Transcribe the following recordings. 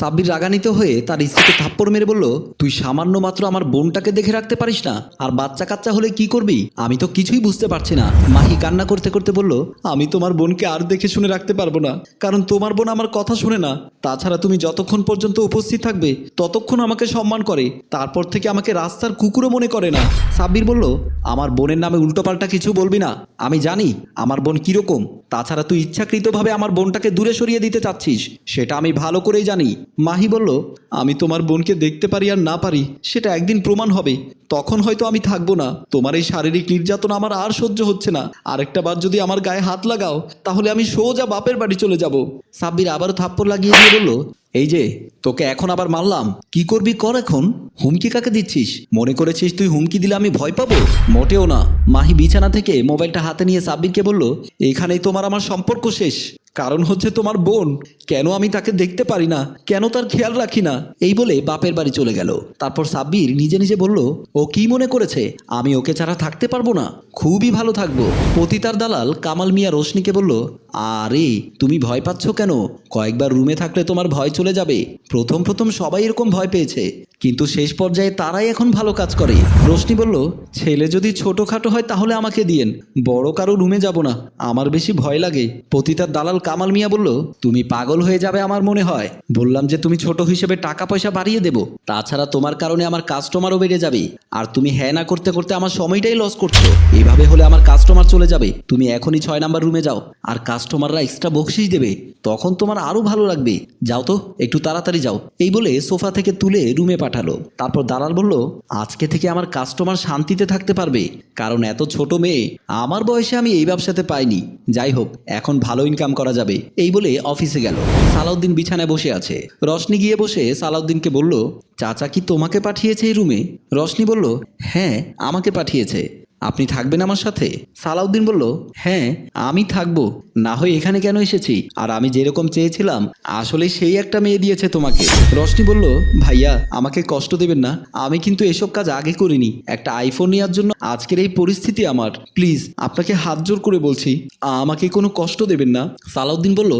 সাব্বির রাগান্বিত হয়ে তার স্ত্রীকে থাপ্পড় মেরে বলল, তুই সামান্য মাত্র আমার বোনটাকে দেখে রাখতে পারিস না। আর বাচ্চা কাচ্চা হলে কি করবি? আমি তো কিছুই বুঝতে পারছি না। মাহি কান্না করতে করতে বলল, আমি তোমার বোনকে আর দেখে শুনে রাখতে পারব না। কারণ তোমার বোন আমার কথা শুনে না। তাছাড়া তুমি যতক্ষণ পর্যন্ত উপস্থিত থাকবে, ততক্ষণ আমাকে সম্মান করে। তারপর থেকে আমাকে রাস্তার কুকুরও মনে করে না। সাব্বির বলল, আমার বোনের নামে উল্টোপাল্টা কিছু বলবি না। আমি জানি আমার বোন কীরকম। তাছাড়া তুই ইচ্ছাকৃতভাবে আমার বোনটাকে দূরে সরিয়ে দিতে চাচ্ছিস, সেটা আমি ভালো করেই জানি। মাহি বলল, আমি তোমার বোনকে দেখতে পারি আর না পারি, সেটা একদিন প্রমাণ হবে। তখন হয়তো আমি থাকব না। তোমার এই শারীরিক নির্যাতন আমার আর সহ্য হচ্ছে না। আরেকটা বার যদি আমার গায়ে হাত লাগাও, তাহলে আমি সোজা বাপের বাড়ি চলে যাব। সাব্বির আবারও থাপ্পড় লাগিয়ে দিয়ে বলল এই যে, তোকে এখন আবার মারলাম। কি করবি কর এখন? হুমকি কাকে দিচ্ছিস? মনে করেছিস তুই হুমকি দিলে আমি ভয় পাবো? মোটেও না। মাহি বিছানা থেকে মোবাইলটা হাতে নিয়ে সাব্বিরকে বলল, এখানেই তোমার আমার সম্পর্ক শেষ। কারণ হচ্ছে তোমার বোন। কেন আমি তাকে দেখতে পারি না? কেন তার খেয়াল রাখি না? এই বলে বাপের বাড়ি চলে গেল। তারপর সাব্বির নিজে নিজে বলল, ও কি মনে করেছে? আমি ওকে ছাড়া থাকতে পারব না। খুবই ভালো থাকব। পতিতার দালাল কামাল মিয়া রোশনিকে বলল, আরে, তুমি ভয় পাচ্ছ কেন? কয়েকবার রুমে থাকলে তোমার ভয় চলে যাবে। প্রথম প্রথম সবাই এরকম ভয় পেয়েছে। কিন্তু শেষ পর্যায়ে তারাই এখন ভালো কাজ করে। রোশনি বলল, ছেলে যদি ছোটোখাটো হয় তাহলে আমাকে দিয়েন। বড় কারও রুমে যাব না। আমার বেশি ভয় লাগে। পতিতার দালাল কামাল মিয়া বলল, তুমি পাগল হয়ে যাবে আমার মনে হয়। বললাম যে তুমি ছোট হিসেবে টাকা পয়সা বাড়িয়ে দেবো। তাছাড়া তোমার কারণে আমার কাস্টমারও বেড়ে যাবে। আর তুমি হ্যাঁ না করতে করতে আমার সময়টাই লস করছ। এভাবে হলে আমার কাস্টমার চলে যাবে। তুমি এখনই ছয় নাম্বার রুমে যাও। আর কাস্টমাররা এক্সট্রা বকশিস দেবে। তখন তোমার আরও ভালো লাগবে। যাও তো, একটু তাড়াতাড়ি যাও। এই বলে সোফা থেকে তুলে রুমে পাঠালো। তারপর দালাল বলল, আজকে থেকে আমার কাস্টমার শান্তিতে থাকতে পারবে। কারণ এত ছোট মেয়ে, আমার বয়সে আমি এই ব্যবসাতে পাইনি। যাই হোক, এখন ভালো ইনকাম করা যাবে। এই বলে অফিসে গেল। সালাউদ্দিন বিছানায় বসে আছে। রশনি গিয়ে বসে সালাউদ্দিনকে বলল, চাচা কি তোমাকে পাঠিয়েছে এই রুমে? রশনি বলল হ্যাঁ আমাকে পাঠিয়েছে। আপনি থাকবেন আমার সাথে? সালাউদ্দিন বলল হ্যাঁ আমি থাকব। না হয় এখানে কেন এসেছি? আর আমি যেরকম চেয়েছিলাম আসলে সেই একটা মেয়ে দিয়েছে তোমাকে। রশনি বলল, ভাইয়া, আমাকে কষ্ট দেবেন না। আমি কিন্তু এসব কাজ আগে করিনি। একটা আইফোন নেওয়ার জন্য আজকের এই পরিস্থিতি আমার। প্লিজ, আপনাকে হাত জোর করে বলছি, আমাকে কোনো কষ্ট দেবেন না। সালাউদ্দিন বলল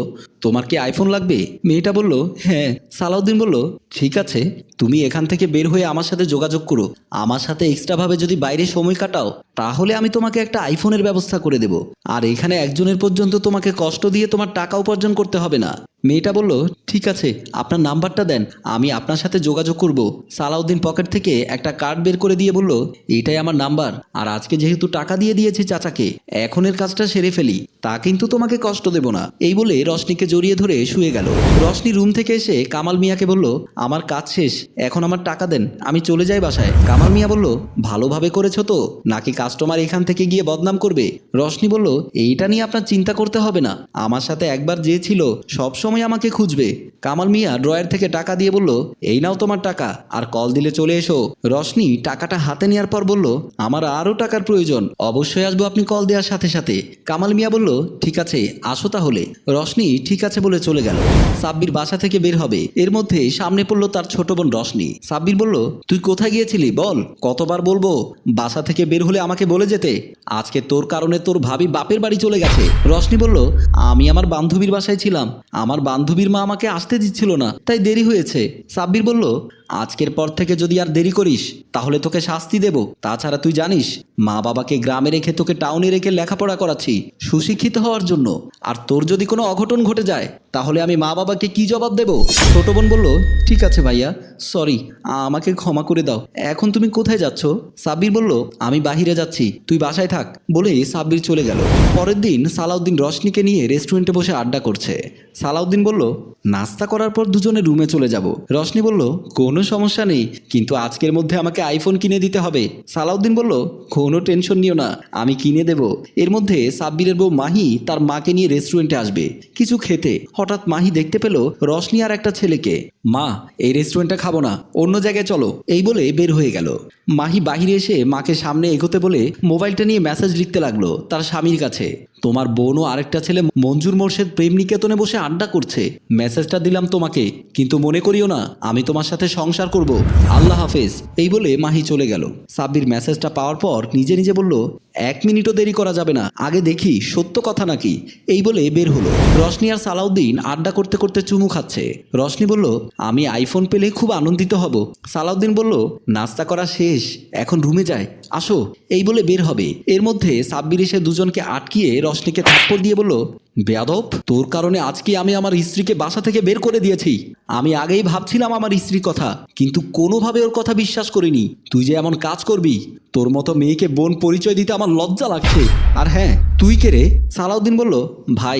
তোমার কি আইফোন লাগবে? মেয়েটা বলল হ্যাঁ। সালাউদ্দিন বলল, ঠিক আছে, তুমি এখান থেকে বের হয়ে আমার সাথে যোগাযোগ করো। আমার সাথে এক্সট্রাভাবে যদি বাইরে সময় কাটাও, তাহলে আমি তোমাকে একটা আইফোনের ব্যবস্থা করে দেব। আর এখানে একজনের পর্যন্ত তোমাকে কষ্ট দিয়ে তোমার টাকা উপার্জন করতে হবে না। মেয়েটা বলল, ঠিক আছে, আপনার নাম্বারটা দেন, আমি আপনার সাথে যোগাযোগ করব। সালাউদ্দিন পকেট থেকে একটা কার্ড বের করে দিয়ে বলল, এটাই আমার নাম্বার, আর আজকে যেহেতু টাকা দিয়ে দিয়েছি চাচাকে এখনের কাজটা সেরে ফেলি, তা কিন্তু তোমাকে কষ্ট দেব না। এই বলে রশনিকে জড়িয়ে ধরে শুয়ে গেল। রশনি রুম থেকে এসে কামাল মিয়াকে বলল, আমার কাজ শেষ, এখন আমার টাকা দেন, আমি চলে যাই বাসায়। কামাল মিয়া বলল, ভালোভাবে করেছ তো, নাকি কাস্টমার এখান থেকে গিয়ে বদনাম করবে? রশনি বলল, এইটা নিয়ে আপনার চিন্তা করতে হবে না, আমার সাথে একবার যে ছিল সব সময় আমাকে খুঁজবে। কামাল মিয়া ড্রয়ার থেকে টাকা দিয়ে বলল, এই নাও তোমার টাকা। আর কল দিলে চলে এসো। রশনি টাকাটা হাতে নেওয়ার পর বলল, আমার আরও টাকার প্রয়োজন, অবশ্যই আসব আপনি কল দেওয়ার সাথে সাথে। কামাল মিয়া বলল, ঠিক আছে, আসো তাহলে। রশনি ঠিক আছে বলে চলে গেল। সাব্বির বাসা থেকে বের হবে। এর মধ্যে সামনে পড়ল তার ছোট বোন রশনি। সাব্বির বলল, তুই কোথায় গিয়েছিলি? বল, কতবার বলব? বাসা থেকে বের হলে আমাকে বলে যেতে। আজকে তোর কারণে তোর ভাবি বাপের বাড়ি চলে গেছে। রশনি বলল, আমি আমার বান্ধবীর বাসায় ছিলাম। আমার বান্ধবীর মা আমাকে আসতে দিচ্ছিল না তাই দেরি হয়েছে। সাব্বির বলল আজকের পর থেকে যদি আর দেরি করিস, তাহলে তোকে শাস্তি দেব। তাছাড়া তুই জানিস, মা বাবাকে গ্রামে রেখে তোকে টাউনে রেখে লেখাপড়া করাচ্ছি, সুশিক্ষিত হওয়ার জন্য। আর তোর যদি কোনো অঘটন ঘটে যায়, তাহলে আমি মা বাবাকে কি জবাব দেব? ছোট বোন বলল, ঠিক আছে ভাইয়া, সরি, আমাকে ক্ষমা করে দাও। এখন তুমি কোথায় যাচ্ছ? সাব্বির বলল, আমি বাহিরে যাচ্ছি, তুই বাসায় থাক। বলে সাব্বির চলে গেল। পরের দিন সালাউদ্দিন রশনিকে নিয়ে রেস্টুরেন্টে বসে আড্ডা করছে। সালাউদ্দিন বলল নাস্তা করার পর দুজনে রুমে চলে যাব। রশনি বলল, কোনো সমস্যা নেই, কিন্তু আজকের মধ্যে আমাকে আইফোন কিনে দিতে হবে। সালাউদ্দিন বলল, কোনো টেনশন নিও না, আমি কিনে দেব। এর মধ্যে সাব্বিরের বউ মাহি তার মাকে নিয়ে রেস্টুরেন্টে আসবে। কিছু খেতে, হঠাৎ মাহি দেখতে পেল রশনি আর একটা ছেলেকে। মা, এই রেস্টুরেন্টে খাব না, অন্য জায়গায় চলো। এই বলে বের হয়ে গেল। মাহি বাহিরে এসে মাকে সামনে এগোতে বলে মোবাইলটা নিয়ে মেসেজ লিখতে লাগল তার স্বামীর কাছে। তোমার বোন ও আরেকটা ছেলে মঞ্জুর মোর্শেদ প্রেম নিকেতনে বসে আড্ডা করছে। মেসেজটা দিলাম তোমাকে, কিন্তু মনে করিও না, আমি তোমার সাথে সংসার করব। আল্লাহ হাফেজ, এই বলে মাহি চলে গেল। সাব্বির মেসেজটা পাওয়ার পর নিজে নিজে বলল, এক মিনিটও দেরি করা যাবে না, আগে দেখি, সত্য কথা নাকি? এই বলে বের হলো। রশনি আর সালাউদ্দিন আড্ডা করতে করতে চুমু খাচ্ছে। রশনি বলল, আমি আইফোন পেলে খুব আনন্দিত হব। সালাউদ্দিন বলল, নাস্তা করা শেষ, এখন রুমে যায় আসো। এই বলে বের হবে। এর মধ্যে সাব্বির এসে দুজনকে আটকিয়ে রশনিকে থাপ্পড় দিয়ে বলল বেয়াদব, তোর কারণে আজকে আমি আমার স্ত্রীকে বাসা থেকে বের করে দিয়েছি। আমি আগেই ভাবছিলাম আমার স্ত্রীর কথা, কিন্তু কোনোভাবে ওর কথা বিশ্বাস করিনি। তুই যে এমন কাজ করবি? তোর মতো মেয়েকে বোন পরিচয় দিতে আমার লজ্জা লাগছে। আর হ্যাঁ তুই কে রে? সালাউদ্দিন বলল, ভাই,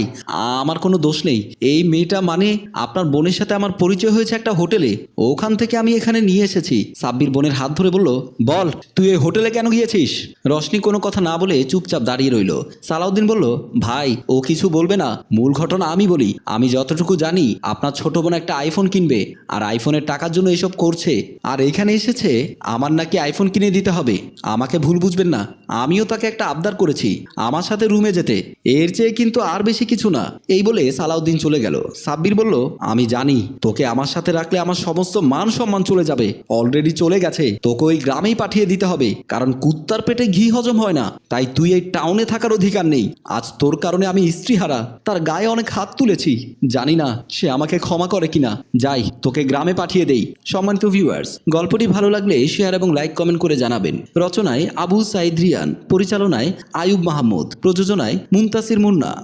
আমার কোনো দোষ নেই। এই মেয়েটা মানে আপনার বোনের সাথে আমার পরিচয় হয়েছে একটা হোটেলে। ওখান থেকে আমি এখানে নিয়ে এসেছি। সাব্বির বোনের হাত ধরে বলল, বল, তুই এই হোটেলে কেন গিয়েছিস? রশনি কোনো কথা না বলে চুপচাপ দাঁড়িয়ে রইল। সালাউদ্দিন বলল, ভাই, ও কিছু বলবে না, মূল ঘটনা আমি বলি। আমি যতটুকু জানি, আপনার ছোট বোন একটা আইফোন কিনবে, আর আইফোনের টাকার জন্য এসব করছে। আর এখানে এসেছে, আমার নাকি আইফোন কিনে দিতে হবে। আমাকে ভুল বুঝবেন না। আমিও তাকে একটা আবদার করেছি, আমার সাথে রুমে যেতে। এর চেয়ে কিন্তু আর বেশি কিছু না। এই বলে সালাউদ্দিন চলে গেল। সাব্বির বলল, আমি জানি, তোকে আমার সাথে রাখলে আমার সমস্ত মান সম্মান চলে যাবে। অলরেডি চলে গেছে, তোকে ওই গ্রামেই পাঠিয়ে দিতে হবে। কারণ কুত্তার পেটে ঘি হজম হয় না। তাই তুই এই টাউনে থাকার অধিকার নেই। আজ তোর কারণে আমি স্ত্রীহারা তার গায়ে অনেক হাত তুলেছি। জানি না সে আমাকে ক্ষমা করে কিনা। যাই, তোকে গ্রামে পাঠিয়ে দেই। সম্মানিত ভিউয়ার্স গল্পটি ভালো লাগলে শেয়ার এবং লাইক কমেন্ট করে জানাবেন। রচনায় আবু সাইদ রিয়ান, পরিচালনায় আয়ুব মাহমুদ, প্রযোজনায় মুমতাসির মুন্না।